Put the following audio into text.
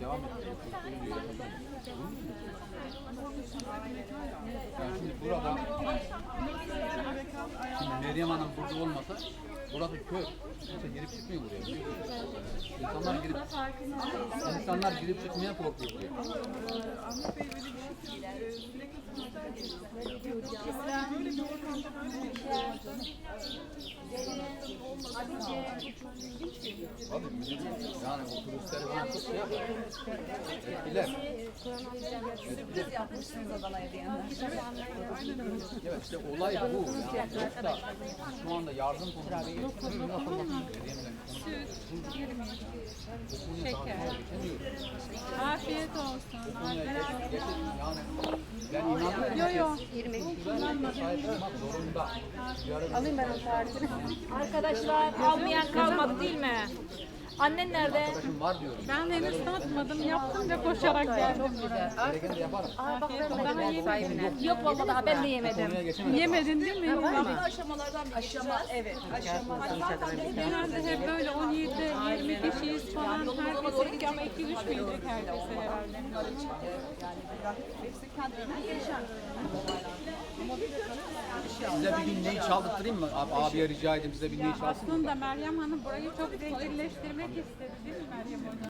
devam ettirelim. Yani şimdi burada şimdi Meryem Hanım burada olmasa burası köy. Kimse girip çıkmıyor buraya. İnsanlar girip insanlar girip çıkmaya korkuyor. Ahmet Bey böyle bir şey. Yani o turistleri falan şey yapar. Etkiler. Sürpriz yapmışsınız Adana'ya diyenler. Evet işte olay bu. Yani yoksa şu anda yardım konusu yok. Şeker. Afiyet olsun. Yani ben inanıyorum. Yo yo. Zorunda. Alayım ben o tarifini. Arkadaşlar almayan kalmadı değil mi? Annen nerede? arkadaşım var diyorum. Ben henüz tatmadım. Yaptım ve koşarak geldim. Gereken de yaparım. Afiyet olsun. Daha yemedim. Yok vallahi daha ben de yemedim. Konuya geçemedim. Yemedin değil mi? Bak, Aşamalardan bir Aşama, evet. Aşama. Genelde hep böyle 17-20 kişiyiz falan. Herkese iki ama 2-3 gelecek herkese herhalde. Hepsi kendilerine gelişen. Size bir gün neyi çaldırtırayım mı? Abi, abiye rica edeyim size bir neyi çalsın. Aslında Meryem Hanım burayı çok zenginleştirmek istedi değil mi Meryem Hanım?